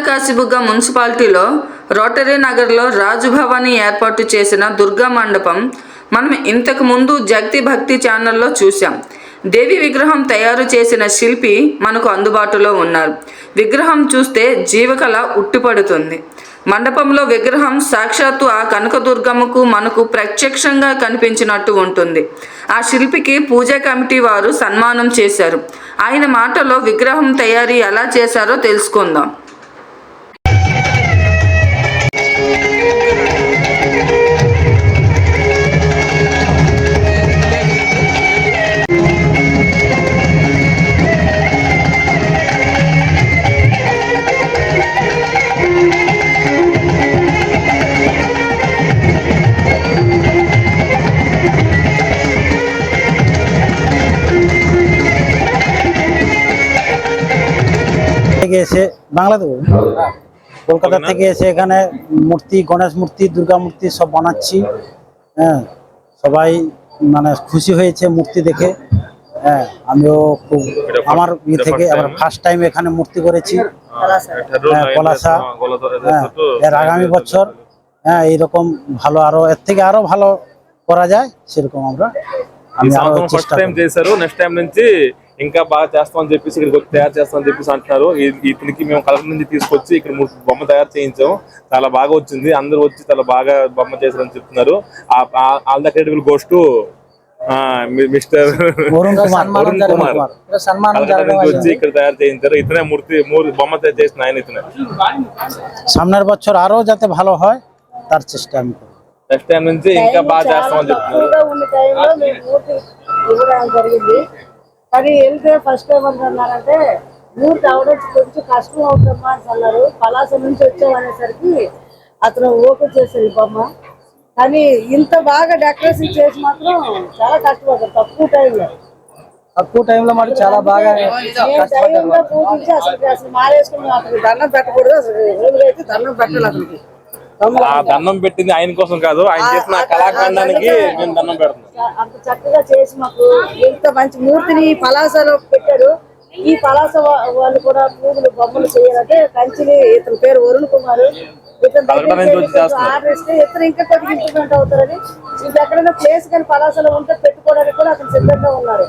కాశీబుగ్గ మున్సిపాలిటీలో రోటరీ నగర్లో రాజుభవాని ఏర్పాటు చేసిన దుర్గా మండపం మనం ఇంతకు ముందు జగతి భక్తి ఛానల్లో చూసాం దేవి విగ్రహం తయారు చేసిన శిల్పి మనకు అందుబాటులో ఉన్నారు. విగ్రహం చూస్తే జీవకళ ఉట్టిపడుతుంది. మండపంలో విగ్రహం సాక్షాత్తు ఆ కనకదుర్గమ్మకు మనకు ప్రత్యక్షంగా కనిపించినట్టు ఉంటుంది. ఆ శిల్పికి పూజా కమిటీ వారు సన్మానం చేశారు. ఆయన మాటలో విగ్రహం తయారీ ఎలా చేశారో తెలుసుకుందాం. থেকে এসে বাংলাতে কলকাতা থেকে এসে এখানে মূর্তি গণেশ মূর্তি দুর্গা মূর্তি সব বানাচ্ছি। হ্যাঁ সবাই মানে খুশি হয়েছে মূর্তি দেখে। হ্যাঁ আমিও খুব আমার ইয়ে থেকে আবার ফার্স্ট টাইম এখানে মূর্তি করেছি। হ্যাঁ, হ্যাঁ পলাশা। হ্যাঁ এর আগামী বছর। হ্যাঁ এইরকম ভালো আরও এর থেকে আরও ভালো করা যায় সেরকম আমরা আমি আরও চেষ্টা করব। చేశారు నెక్స్ట్ టైం నుంచి ఇంకా బాగా చేస్తామని చెప్పేసి ఇక్కడికి వచ్చి తయారు చేస్తామని చెప్పేసి అంటున్నారు ఈ- ఇతనికి మేము కలెక్టర్ నుంచి తీసుకొచ్చి ఇక్కడ మూడు బొమ్మ తయారు చేయించాం చాలా బాగా వచ్చింది అందరూ వచ్చి చాలా బాగా బొమ్మ చేశారని చెప్తున్నారు all the credible goes to mister Varun Kumar Varun Varun Kumar Kumar సన్మానం కలెక్టర్ జరగడం నుంచి వచ్చి అయింది. ఇక్కడ తయారు చేయించారు ఇతనే మూర్తి మూడు బొమ్మ తయారు చేసిన ఆయన ఇతనే সামনের বছর আরো যাতে ভালো হয় তার চেষ্টা আমি করব నెక్స్ట్ టైం నుంచి ఇంకా బాగా చేస్తామని చెప్తున్నారు కానీ వెళ్తే ఫస్ట్ టైం అంటున్నారంటే మూర్తి అవడం కొంచెం కష్టం అవుతుందమ్మా అని అన్నారు. పలాస నుంచి వచ్చాం అనేసరికి అతను ఓపెన్ ఈ బొమ్మ. కానీ ఇంత బాగా డెకరేషన్ చేసి మాత్రం చాలా కష్టపడ్డారు తక్కువ టైంలో తక్కువ టైంలో మరి చాలా బాగా పూజించి అసలు అసలు మారేసుకుని అతనికి దండం పెట్టకూడదు. అసలు అయితే దండం పెట్టాలి అతనికి. ఆ దండం పెట్టింది ఆయన కోసం కాదు ఆయన చేసిన కళాఖండానికి మేము దండం పెడుతున్నాం అంత చక్కగా చేసి మాకు ఇంత మంచి మూర్తిని పలాసలో పెట్టారు. ఈ పలాస వాళ్ళు కూడా పూజలు బొమ్మలు చేయాలంటే కంచిని ఇతని పేరు వరుణ్ కుమార్. ఆర్డర్ ఇస్తే ఇతను ఇంకా కొద్దిగా ఇంప్రూవ్మెంట్ అవుతారని. ఇది ఎక్కడైనా ప్లేస్ కానీ పలాసలో ఉంటే పెట్టుకోవడానికి కూడా అతను సిద్ధంగా ఉన్నారు.